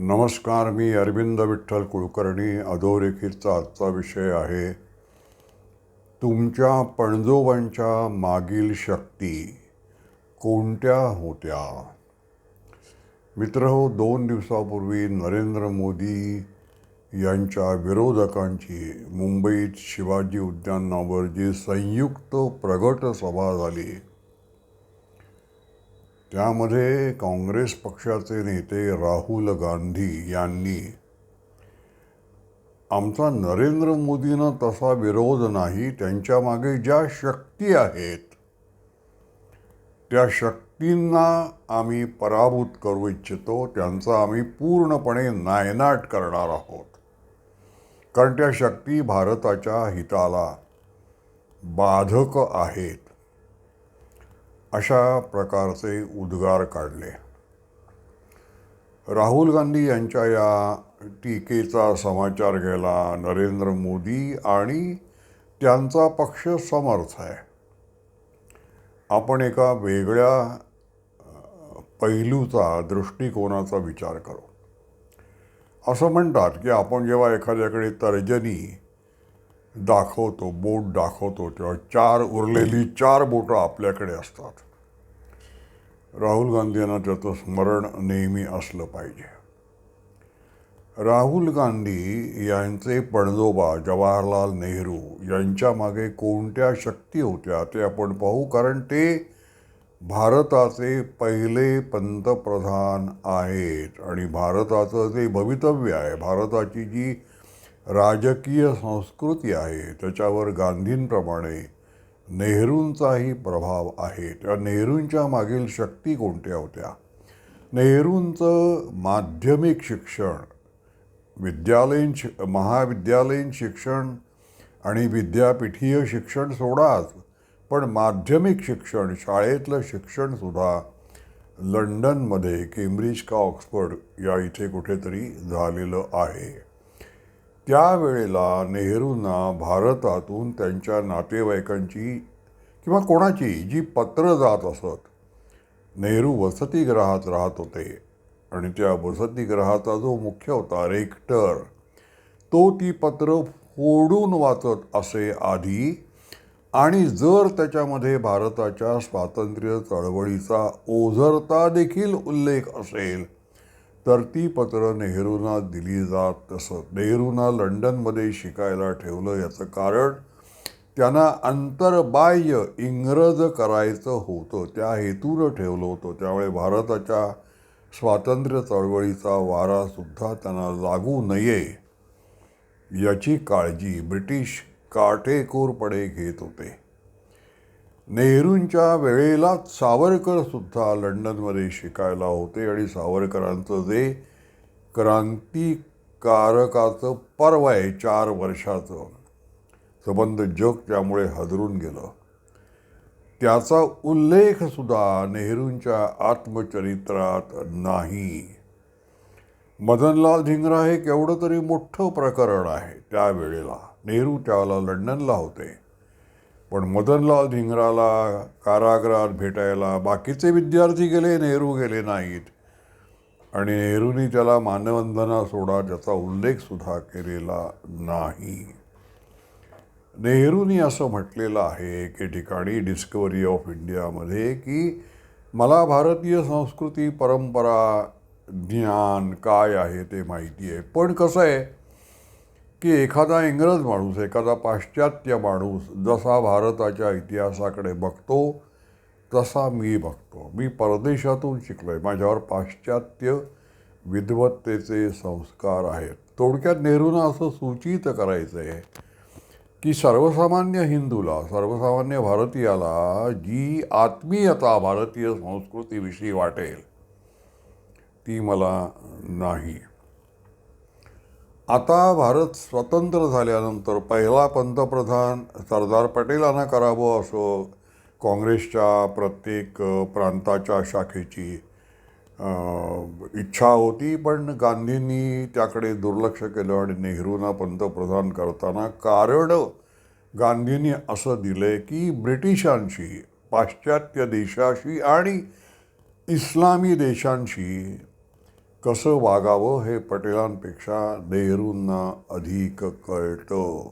नमस्कार मी अरविंद विठ्ठल कुलकर्णी अधोरेखितचा आजचा विषय आहे तुमच्या पणजोबांच्या मागील शक्ती कोणत्या होत्या? मित्र हो दोन दिवसापूर्वी नरेंद्र मोदी यांच्या विरोधकांची मुंबईत शिवाजी उद्यानावर जी संयुक्त प्रगट सभा झाली त्यामध्ये काँग्रेस पक्षाचे नेते राहुल गांधी यांनी आमचा नरेंद्र मोदींना तसा विरोध नाही त्यांच्या मागे ज्या शक्ती आहेत त्या शक्तींना आम्ही पराभूत करू इच्छितो त्यांचा आम्ही पूर्णपणे नायनाट करणार आहोत. कारण त्या शक्ती भारताच्या हिताला बाधक आहेत. अशा प्रकारचे उद्गार काढले. राहुल गांधी यांच्या या टीकेचा समाचार गेला नरेंद्र मोदी आणि त्यांचा पक्ष समर्थ आहे. आपण एका वेगळ्या पैलूचा दृष्टिकोनाचा विचार करू. असं म्हणतात की आपण जेव्हा एखाद्याकडे तर्जनी दाखवतो बोट दाखवतो तेव्हा चार उरलेली चार बोटं आपल्याकडे असतात. राहुल गांधी यांना त्याचं स्मरण नेहमी असलं पाहिजे. राहुल गांधी यांचे पणजोबा जवाहरलाल नेहरू यांच्या मागे कोणत्या शक्ती होत्या ते आपण पाहू कारण ते भारताचे पहिले पंतप्रधान आहेत आणि भारताचं जे भवितव्य आहे भारताची जी राजकीय संस्कृती आहे त्याच्यावर गांधींप्रमाणे नेहरूंचाही प्रभाव आहे. त्या नेहरूंच्या मागील शक्ती कोणत्या होत्या? नेहरूंचं माध्यमिक शिक्षण विद्यालयीन शि महाविद्यालयीन शिक्षण आणि विद्यापीठीय शिक्षण सोडाच पण माध्यमिक शिक्षण शाळेतलं शिक्षणसुद्धा लंडनमध्ये केम्ब्रिज का ऑक्सफर्ड या इथे कुठेतरी झालेलं आहे. त्यावेळेला नेहरूंना भारतातून त्यांच्या नातेवाईकांची किंवा कोणाची जी पत्र जात असत नेहरू वसतिगृहात राहत होते. आणि त्या वसतिगृहाचा जो मुख्य होता रेक्टर तो ती पत्र फोडून वाचत असे आधी आणि जर त्याच्यामध्ये भारताच्या स्वातंत्र्य चळवळीचा ओझरता देखील उल्लेख असेल तर ती पत्र नेहरूंना दिली जात असत नेहरूंना लंडनमध्ये शिकायला ठेवलं याचं कारण त्यांना अंतर्बाह्य इंग्रज करायचं होतं त्या हेतूनं ठेवलं होतं. त्यामुळे भारताच्या स्वातंत्र्य चळवळीचा वारासुद्धा त्यांना लागू नये याची काळजी ब्रिटिश काटेकोरपणे घेत होते. नेहरूंच्या वेळेलाच सावरकर सुद्धा लंडनमध्ये शिकायला होते आणि सावरकरांचं जे क्रांतिकारकाचं पर्व आहे चार वर्षाचं संबंध जग त्यामुळे हादरून गेलं. त्याचा उल्लेख सुद्धा नेहरूंच्या आत्मचरित्रात नाही. मदनलाल धिंगरा हे केवढं तरी मोठं प्रकरण आहे त्यावेळेला नेहरू त्याला लंडनला होते. पण मदनलाल धिंगराला कारागृहात भेटायला बाकीचे विद्यार्थी गेले नेहरू गेले नाहीत. आणि नेहरूंनी त्याला मानवंदना सोडा त्याचा उल्लेखसुद्धा केलेला नाही. नेहरूंनी असं म्हटलेलं आहे एके ठिकाणी डिस्कवरी ऑफ इंडियामध्ये की मला भारतीय संस्कृती परंपरा ज्ञान काय आहे ते माहिती आहे. पण कसं आहे की एखादा इंग्रज माणूस एखादा पाश्चात्य माणूस जसा भारताच्या इतिहासाकडे बघतो तसा मी बघतो. मी परदेशातून शिकलो आहे माझ्यावर पाश्चात्य विद्वत्तेचे संस्कार आहेत. थोडक्यात नेहरूंना असं सूचित करायचं आहे की सर्वसामान्य हिंदूला सर्वसामान्य भारतीयाला जी आत्मीयता भारतीय संस्कृतीविषयी वाटेल ती मला नाही. आता भारत स्वतंत्र झाल्यानंतर पहिला पंतप्रधान सरदार पटेलांना करावं असं काँग्रेसच्या प्रत्येक प्रांताच्या शाखेची इच्छा होती. पण गांधींनी त्याकडे दुर्लक्ष केलं आणि नेहरूंना पंतप्रधान करताना कारण गांधींनी असं दिलं की ब्रिटिशांशी पाश्चात्य देशाशी आणि इस्लामी देशांशी कसं वागावं हे पटेलांपेक्षा नेहरूंना अधिक कळतं.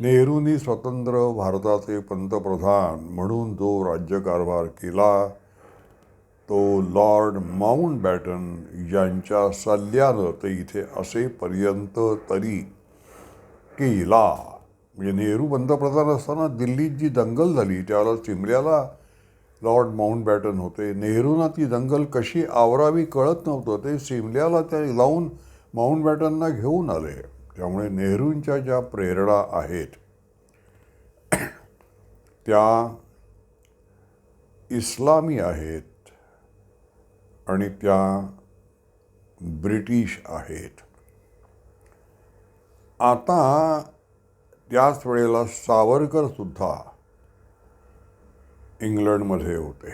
नेहरूंनी स्वतंत्र भारताचे पंतप्रधान म्हणून जो राज्यकारभार केला तो लॉर्ड माउंट बॅटन यांच्या सल्ल्यानं ते इथे असेपर्यंत तरी केला. म्हणजे नेहरू पंतप्रधान असताना दिल्लीत जी दंगल झाली त्यावेळेला चिमल्याला लॉर्ड माउंटबॅटन होते. नेहरूंना ती दंगल कशी आवरावी कळत नव्हतं. ते सिमल्याला ते लावून माउंटबॅटनना घेऊन आले. त्यामुळे नेहरूंच्या ज्या प्रेरणा आहेत त्या इस्लामी आहेत आणि त्या ब्रिटिश आहेत. आता त्याच वेळेला सावरकरसुद्धा इंग्लंडमध्ये होते.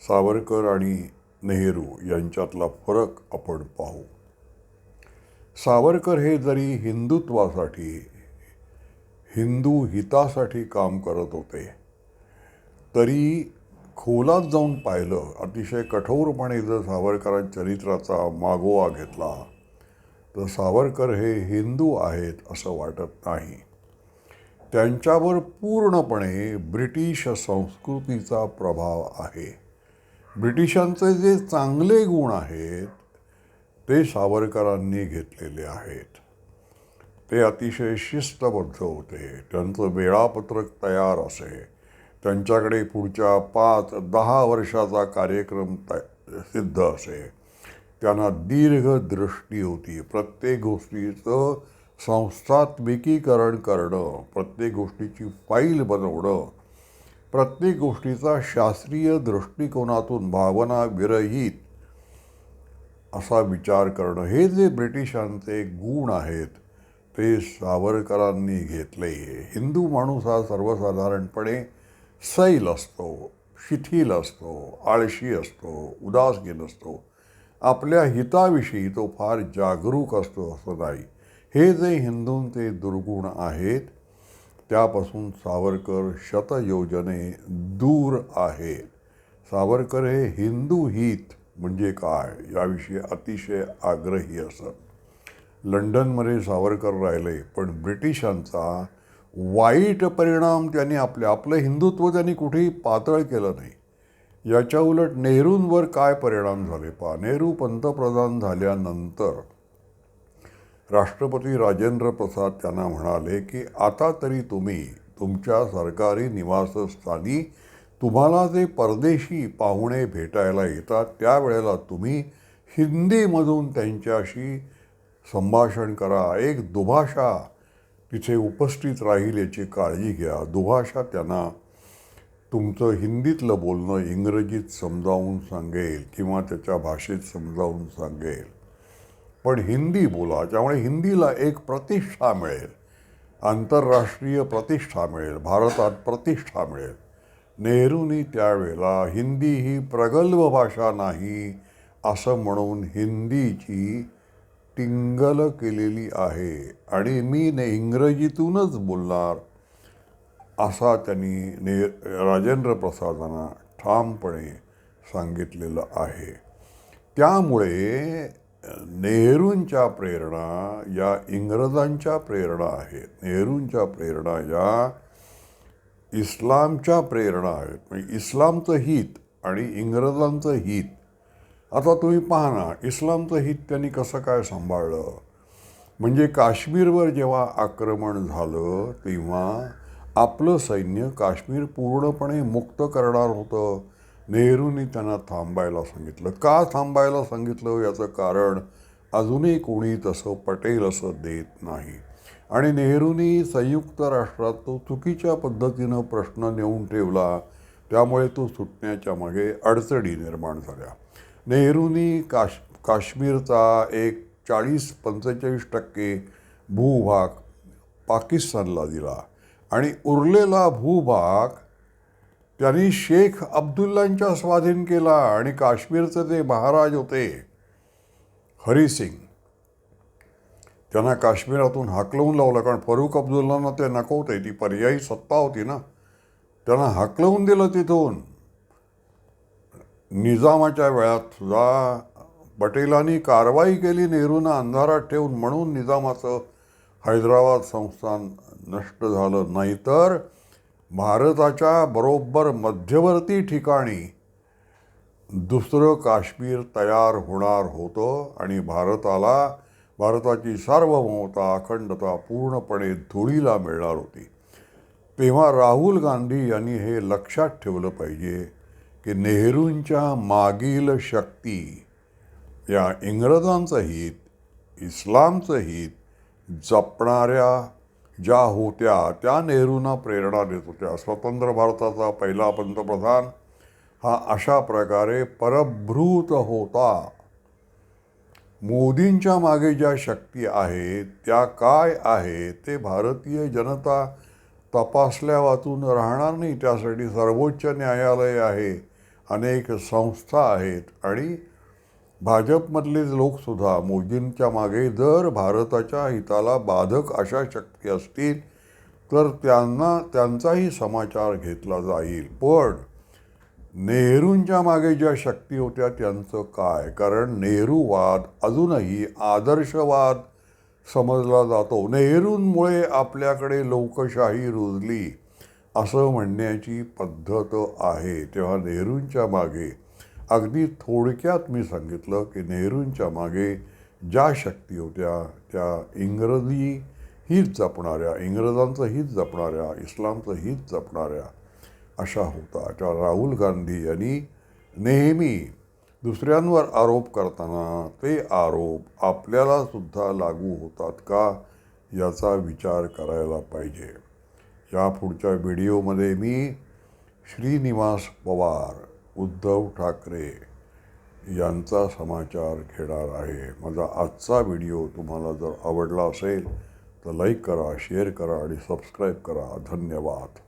सावरकर आणि नेहरू यांच्यातला फरक आपण पाहू. सावरकर हे जरी हिंदुत्वासाठी हिंदू हितासाठी काम करत होते तरी खोलात जाऊन पाहिलं अतिशय कठोरपणे जर सावरकरांच्या चरित्राचा मागोवा घेतला तर सावरकर हे हिंदू आहेत असं वाटत नाही. त्यांच्यावर पूर्णपणे ब्रिटिश संस्कृतीचा प्रभाव आहे. ब्रिटिशांचे जे चांगले गुण आहेत ते सावरकरांनी घेतलेले आहेत. ते अतिशय शिस्तबद्ध होते. त्यांचं वेळापत्रक तयार असे. त्यांच्याकडे पुढच्या पाच दहा वर्षाचा कार्यक्रम तय सिद्ध असे. त्यांना दीर्घ दृष्टी होती. प्रत्येक गोष्टीचं संस्थात्मिकीकरण करणं प्रत्येक गोष्टीची फाईल बनवणं प्रत्येक गोष्टीचा शास्त्रीय दृष्टिकोनातून भावना विरहित असा विचार करणं हे जे ब्रिटिशांचे गुण आहेत ते सावरकरांनी घेतले. हिंदू माणूस हा सर्वसाधारणपणे सैल असतो शिथिल असतो आळशी असतो उदासगीन असतो. आपल्या हिताविषयी तो फार जागरूक असतो असं नाही. हे जे हिंदूंचे दुर्गुण आहेत त्यापासून सावरकर शतयोजने दूर आहेत सावरकर हे हिंदू हित म्हणजे काय याविषयी अतिशय आग्रही असत. लंडनमध्ये सावरकर राहिले पण ब्रिटिशांचा वाईट परिणाम त्यांनी आपले आपलं हिंदुत्व त्यांनी कुठेही पातळ केलं नाही. याच्या उलट नेहरूंवर काय परिणाम झाले पहा? नेहरू पंतप्रधान झाल्यानंतर राष्ट्रपती राजेंद्र प्रसाद त्यांना म्हणाले की आता तरी तुम्ही तुमच्या सरकारी निवासस्थानी तुम्हाला जे परदेशी पाहुणे भेटायला येतात त्यावेळेला तुम्ही हिंदीमधून त्यांच्याशी संभाषण करा. एक दुभाषा तिथे उपस्थित राहील याची काळजी घ्या. दुभाषा त्यांना तुमचं हिंदीतलं बोलणं इंग्रजीत समजावून सांगेल किंवा त्याच्या भाषेत समजावून सांगेल. पण हिंदी बोला त्यामुळे हिंदीला एक प्रतिष्ठा मिळेल आंतरराष्ट्रीय प्रतिष्ठा मिळेल भारतात प्रतिष्ठा मिळेल. नेहरूंनी त्यावेळेला हिंदी ही प्रगल्भ भाषा नाही असं म्हणून हिंदीची टिंगल केलेली आहे. आणि मी ने इंग्रजीतूनच बोलणार असा त्यांनी ने राजेंद्र प्रसादांना ठामपणे सांगितलेलं आहे. त्यामुळे नेहरूंच्या प्रेरणा या इंग्रजांच्या प्रेरणा आहेत. नेहरूंच्या प्रेरणा या इस्लामच्या प्रेरणा आहेत. म्हणजे इस्लामचं हित आणि इंग्रजांचं हित. आता तुम्ही पहा ना इस्लामचं हित त्यांनी कसं काय सांभाळलं? म्हणजे काश्मीरवर जेव्हा आक्रमण झालं तेव्हा आपलं सैन्य काश्मीर पूर्णपणे मुक्त करणार होतं. नेहरूंनी त्यांना थांबायला सांगितलं. का थांबायला सांगितलं? याचं कारण अजूनही कोणी तसं पटेल असं देत नाही. आणि नेहरूंनी संयुक्त राष्ट्रात तो चुकीच्या पद्धतीनं प्रश्न नेऊन ठेवला. त्यामुळे तो सुटण्याच्या मागे अडचणी निर्माण झाल्या. नेहरूंनी काश काश्मीरचा एक चाळीस पंचेचाळीस टक्के भूभाग पाकिस्तानला दिला. आणि उरलेला भूभाग त्यांनी शेख अब्दुल्लांच्या स्वाधीन केला आणि काश्मीरचे ते महाराज होते. हरिसिंग त्यांना काश्मीरातून हाकलवून लावलं कारण फरूख अब्दुल्लांना ते नको होते ती पर्यायी सत्ता होती ना. त्यांना हाकलवून दिलं तिथून. निजामाच्या वेळात सुद्धा पटेलांनी कारवाई केली नेहरूंना अंधारात ठेवून म्हणून निजामाचं हैदराबाद संस्थान नष्ट झालं. नाहीतर भारताच्या बरोबर मध्यवर्ती ठिकाणी दुसरं काश्मीर तयार होणार होतं आणि भारताला भारताची सार्वभौमता अखंडता पूर्णपणे धुळीला मिळणार होती. तेव्हा राहुल गांधी यांनी हे लक्षात ठेवलं पाहिजे की नेहरूंच्या मागील शक्ती या इंग्रजांचं हित इस्लामचं हित जपणाऱ्या ज्या होत्या त्या नेहरूंना प्रेरणा देत होत्या. स्वतंत्र भारताचा पहिला पंतप्रधान हा अशा प्रकारे परभृत होता. मोदींच्या मागे ज्या शक्ती आहेत त्या काय आहे ते भारतीय जनता तपासल्या वाचून राहणार नाही. त्यासाठी सर्वोच्च न्यायालय आहे अनेक संस्था आहेत आणि भाजपमधले लोकसुद्धा मोदींच्या मागे जर भारताच्या हिताला बाधक अशा शक्ती असतील तर त्यांना त्यांचाही समाचार घेतला जाईल. पण नेहरूंच्या मागे ज्या शक्ती होत्या त्यांचं काय? कारण नेहरूवाद अजूनही आदर्शवाद समजला जातो. नेहरूंमुळे आपल्याकडे लोकशाही रुजली असं म्हणण्याची पद्धत आहे. तेव्हा नेहरूंच्या मागे अगदी थोडक्यात मी सांगितलं की नेहरूंच्या मागे ज्या शक्ती होत्या त्या इंग्रजी हीच जपणाऱ्या इंग्रजांचं हीच जपणाऱ्या इस्लामचं हित जपणाऱ्या अशा होता. त्या राहुल गांधी यांनी नेहमी दुसऱ्यांवर आरोप करताना ते आरोप आपल्याला सुद्धा लागू होतात का याचा विचार करायला पाहिजे. या पुढच्या व्हिडिओमध्ये मी श्रीनिवास पवार उद्धव ठाकरे यांचा समाचार घेणार आहे. माझा आजचा व्हिडिओ तुम्हाला जर आवडला असेल तर लाईक करा शेअर करा आणि सबस्क्राईब करा. धन्यवाद.